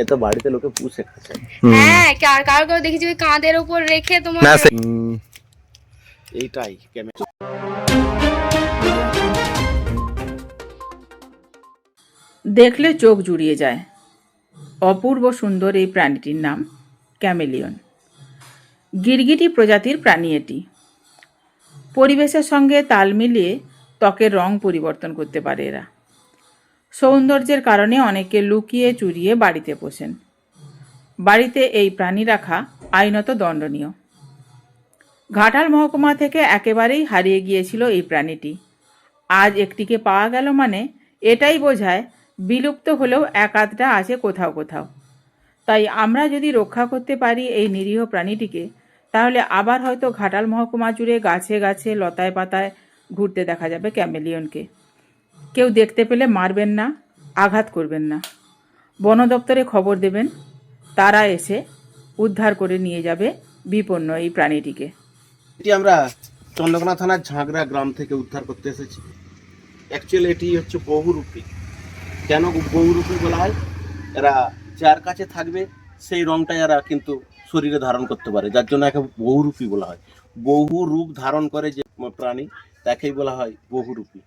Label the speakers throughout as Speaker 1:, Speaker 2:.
Speaker 1: এ তো বাড়িতে লোকে পুষে খাচ্ছে।
Speaker 2: হ্যাঁ কার কারও কারও দেখেছি ওই কাঁধের উপর রেখে তোমার
Speaker 1: এইটাই ক্যামেরা
Speaker 3: দেখলে চোখ জুড়িয়ে যায়। অপূর্ব সুন্দর এই প্রাণীটির নাম ক্যামেলিয়ন। গিরগিটি প্রজাতির প্রাণী এটি। পরিবেশের সঙ্গে তাল মিলিয়ে ত্বকের রং পরিবর্তন করতে পারে এরা। সৌন্দর্যের কারণে অনেকে লুকিয়ে চুরিয়ে বাড়িতে পোষেন। বাড়িতে এই প্রাণী রাখা আইনত দণ্ডনীয়। ঘাটাল মহকুমা থেকে একেবারেই হারিয়ে গিয়েছিল এই প্রাণীটি। আজ একটিকে পাওয়া গেল মানে এটাই বোঝায় বিলুপ্ত হলেও এক আধটা আছে কোথাও কোথাও। তাই আমরা যদি রক্ষা করতে পারি এই নিরীহ প্রাণীটিকে, তাহলে আবার হয়তো ঘাটাল মহকুমা জুড়ে গাছে গাছে লতায় পাতায় ঘুরতে দেখা যাবে ক্যামেলিয়নকে। কেউ দেখতে পেলে মারবেন না, আঘাত করবেন না। বন দপ্তরে খবর দেবেন, তারা এসে উদ্ধার করে নিয়ে যাবে বিপন্ন এই প্রাণীটিকে।
Speaker 1: এটি আমরা চন্দ্রকোনা থানার ঝাঁকড়া গ্রাম থেকে উদ্ধার করতে এসেছি। অ্যাকচুয়ালি এটি হচ্ছে বহুরূপী। কেন বহুরূপী বলা হয়? এরা যার কাছে থাকবে, সেই রংটা এরা কিন্তু শরীরে ধারণ করতে পারে, যার জন্য একে বহুরূপী বলা হয়। বহু রূপ ধারণ করে যে প্রাণী, তাকেই বলা হয় বহুরূপী।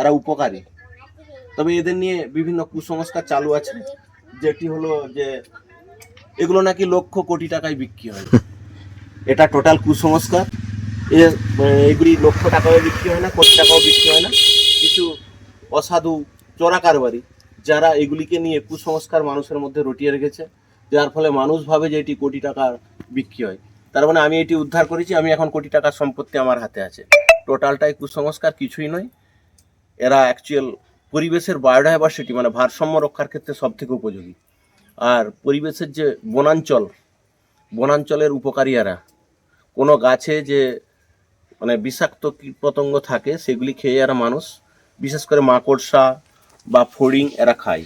Speaker 1: এরা উপকারী। তবে এদের নিয়ে বিভিন্ন কুসংস্কার চালু আছে, যেটি হলো যে এগুলো নাকি লক্ষ কোটি টাকায় বিক্রি হয়। এটা টোটাল কুসংস্কার। এগুলি লক্ষ টাকাও বিক্রি হয় না, কোটি টাকাও বিক্রি হয় না। কিছু অসাধু চোরা কারবারি, যারা এগুলিকে নিয়ে কুসংস্কার মানুষের মধ্যে রটিয়ে রেখেছে, যার ফলে মানুষ ভাবে যে এটি কোটি টাকার বিক্রি হয়। তার মানে আমি এটি উদ্ধার করেছি, আমি এখন কোটি টাকার সম্পত্তি আমার হাতে আছে। টোটালটাই কুসংস্কার, কিছুই নয়। এরা অ্যাকচুয়াল পরিবেশের বায়োডাইভার্সিটি মানে ভারসাম্য রক্ষার ক্ষেত্রে সব থেকে উপযোগী। আর পরিবেশের যে বনাঞ্চল, বনাঞ্চলের উপকারী এরা। কোনো গাছে যে মানে বিষাক্ত কীটপতঙ্গ থাকে, সেগুলি খেয়ে এরা মানুষ। বিশেষ করে মাকড়সা বা ফড়িং এরা খায়।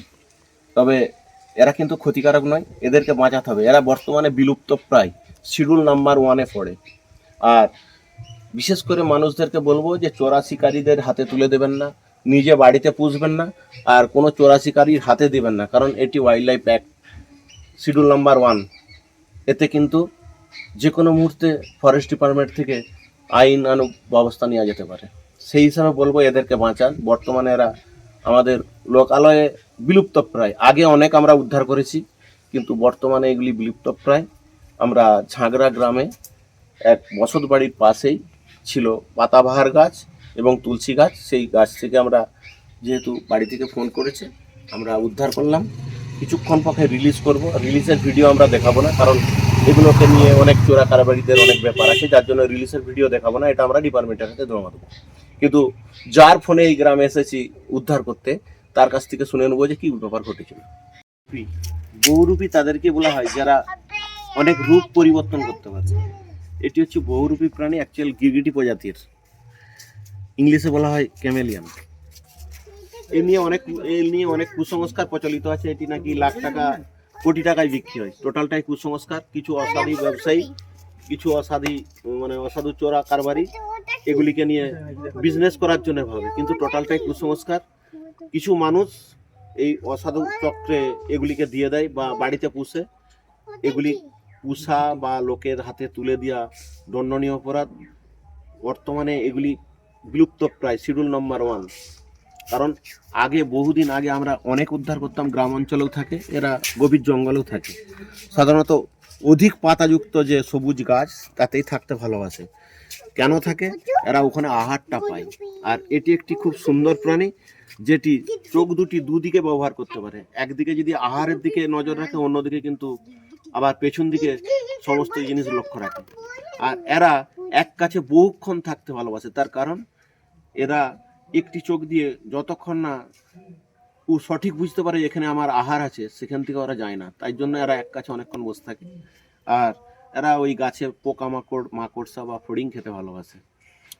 Speaker 1: তবে এরা কিন্তু ক্ষতিকারক নয়, এদেরকে বাঁচাতে হবে। এরা বর্তমানে বিলুপ্ত প্রায়, শিডিউল নাম্বার ওয়ানে পড়ে। আর বিশেষ করে মানুষদেরকে বলব যে চোরা শিকারীদের হাতে তুলে দেবেন না, নিজে বাড়িতে পুষবেন না, আর কোনো চোরা শিকারীর হাতে দেবেন না, কারণ এটি wild life act schedule number one এতে কিন্তু যে কোনো মুহূর্তে ফরেস্ট ডিপার্টমেন্ট থেকে আইন আনুক ব্যবস্থা নেওয়া যেতে পারে। সেই হিসাবে বলব এদেরকে বাঁচান। বর্তমানে এরা আমাদের লোকালয়ে বিলুপ্ত প্রায়। আগে অনেক আমরা উদ্ধার করেছি, কিন্তু বর্তমানে এগুলি বিলুপ্ত প্রায়। আমরা ঝাঁগড়া গ্রামে এক বসত বাড়ির পাশেই ছিল পাতাবাহার গাছ এবং তুলসী গাছ। সেই গাছ থেকে আমরা যেহেতু বাড়ি থেকে ফোন করেছে, আমরা উদ্ধার করলাম। কিছুক্ষণ পক্ষে রিলিজ করব। রিলিজের ভিডিও আমরা দেখাবো না, কারণ এগুলোকে নিয়ে অনেক চোরা কারাবাড়িদের অনেক ব্যাপার আছে। যার জন্য রিলিজের ভিডিও দেখাবো না, এটা আমরা ডিপার্টমেন্টের কাছে জমা দেবো কিন্তু যার ফোনে এই গ্রামে এসেছি উদ্ধার করতে, তার কাছ থেকে শুনে নেব যে কি ব্যাপার ঘটেছিল। বহুরূপী তাদেরকে বলা হয় যারা অনেক রূপ পরিবর্তন করতে পারে। এটি হচ্ছে বহুরূপী প্রাণী অ্যাকচুয়াল গিরগিটি প্রজাতির। ইংলিশে বলা হয় ক্যামেলিয়ান। এ নিয়ে অনেক এ নিয়ে অনেক কুসংস্কার প্রচলিত আছে। এটি নাকি লাখ টাকা, কোটি টাকায় বিক্রি হয়। টোটালটাই কুসংস্কার, কিছু অসাধু ব্যবসায়ী, কিছু অসাধু মানে অসাধু চোরা কারবারি, এগুলিকে নিয়ে বিজনেস করার জন্য ভাবে। কিন্তু টোটালটাই কুসংস্কার। কিছু মানুষ এই অসাধু চক্রে এগুলিকে দিয়ে দেয় বা বাড়িতে পুষে। এগুলি পুষা বা লোকের হাতে তুলে দেওয়া দণ্ডনীয় অপরাধ, বর্তমানে এগুলি বিলুপ্ত প্রায় শিডিউল নম্বর ওয়ান কারণ আগে, বহুদিন আগে আমরা অনেক উদ্ধার করতাম, গ্রাম অঞ্চলেও থাকে, এরা গভীর জঙ্গলেও থাকে। সাধারণত অধিক পাতাযুক্ত যে সবুজ গাছ, তাতেই থাকতে ভালোবাসে। কেন থাকে? এরা ওখানে আহারটা পায়। আর এটি একটি খুব সুন্দর প্রাণী, যেটি চোখ দুটি দুদিকে ব্যবহার করতে পারে। একদিকে যদি আহারের দিকে নজর রাখে, অন্যদিকে কিন্তু আবার পেছন দিকে সমস্ত জিনিস লক্ষ্য রাখে। আর এরা এক কাছে বহুক্ষণ থাকতে ভালোবাসে, তার কারণ এরা একটি চোখ দিয়ে যতক্ষণ না ও সঠিক বুঝতে পারে এখানে আমার আহার আছে, সেখান থেকে ওরা যায় না। তাই জন্য এরা এক কাছে অনেকক্ষণ বসে থাকে। আর এরা ওই গাছে পোকামাকড় মাকড়সা বা ফড়িং খেতে ভালোবাসে।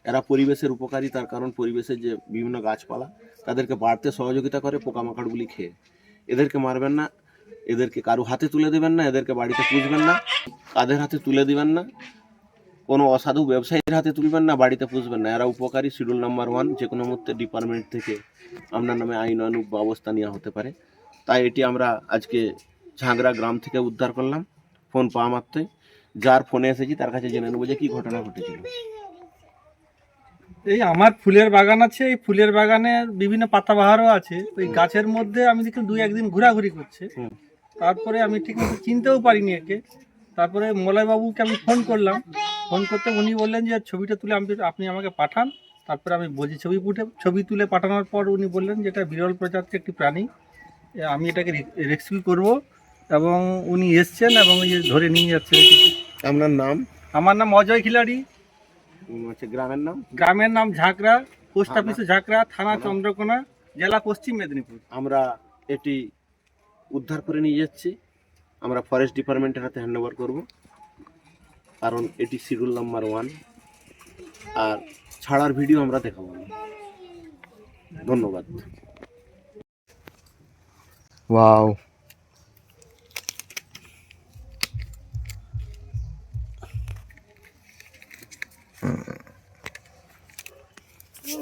Speaker 1: এরা পরিবেশের উপকারী, তার কারণ পরিবেশের যে বিভিন্ন গাছপালা, তাদেরকে বাড়তে সহযোগিতা করে পোকামাকড়গুলি খেয়ে। এদেরকে মারবেন না এদেরকে কারও হাতে তুলে দেবেন না, এদেরকে বাড়িতে পুষবেন না, কাদের হাতে তুলে দিবেন না, কোনো অসাধু ব্যবসায়ীর হাতে তুলবেন না, বাড়িতে পুষবেন না। এরা উপকারী, শিডিউল নাম্বার ওয়ান যে কোনো মুহূর্তে ডিপার্টমেন্ট থেকে আপনার নামে আইন আনুক ব্যবস্থা নেওয়া হতে পারে। তাই এটি আমরা আজকে ঝাঁগরা গ্রাম থেকে উদ্ধার করলাম। ফোন পাওয়া মাত্রই। যার ফোনে এসেছি, তার কাছে জেনে নেব যে কী ঘটনা ঘটেছিল।
Speaker 4: এই আমার ফুলের বাগান আছে এই ফুলের বাগানে বিভিন্ন পাতাবাহারও আছে। ওই গাছের মধ্যে আমি দেখি দুই একদিন ঘোরাঘুরি করছে। তারপরে আমি ঠিক মতো চিনতেও পারিনি একে। তারপরে মলয়বাবুকে আমি ফোন করলাম। ফোন করতে উনি বললেন যে ছবিটা তুলে আমি আপনি আমাকে পাঠান। তারপরে আমি বলছি ছবি ফুটে ছবি তুলে পাঠানোর পর উনি বললেন যে এটা বিরল প্রজাতির একটি প্রাণী। আমি এটাকে রেস্কিউ করব। এবং উনি এসছেন এবং ধরে নিয়ে যাচ্ছেন
Speaker 1: আপনার নাম?
Speaker 4: আমার নাম অজয় খিলাড়ি।
Speaker 1: হচ্ছে গ্রামের নাম?
Speaker 4: গ্রামের নাম ঝাঁকড়া পোস্ট? অফিসে ঝাঁকড়া থানা
Speaker 1: থানা?
Speaker 4: চন্দ্রকোনা জেলা পশ্চিম মেদিনীপুর।
Speaker 1: আমরা এটি উদ্ধার করে নিয়ে যাচ্ছি। আমরা ফরেস্ট ডিপার্টমেন্টের হাতে হ্যান্ড ওভার করব। কারণ এটি শিডিউল নাম্বার ওয়ান আর ছাড়ার ভিডিও আমরা দেখাবো ধন্যবাদ। ওয়াও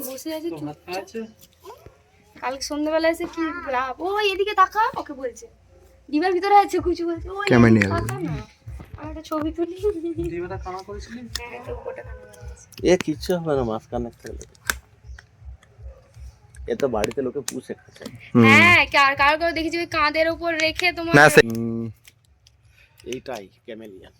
Speaker 2: বসে আছি কালকে সন্ধ্যাবেলা এসে কি ও এদিকে তাকা ওকে বলছে। ডিবার ভিতরে আছে কিছু বলছে এদিকে তাকা না। আমি একটা ছবি তুলি। হ্যাঁ, তো কানা
Speaker 1: এ কিচ্ছু হবে না মাঝখানে থেকে এ তো বাড়িতে লোকে পুষে খাচ্ছে।
Speaker 2: হ্যাঁ কার কারও কারও দেখেছি ওই কাঁধের উপর রেখে তোমার
Speaker 1: এইটাই ক্যামেলিয়ান এইটাই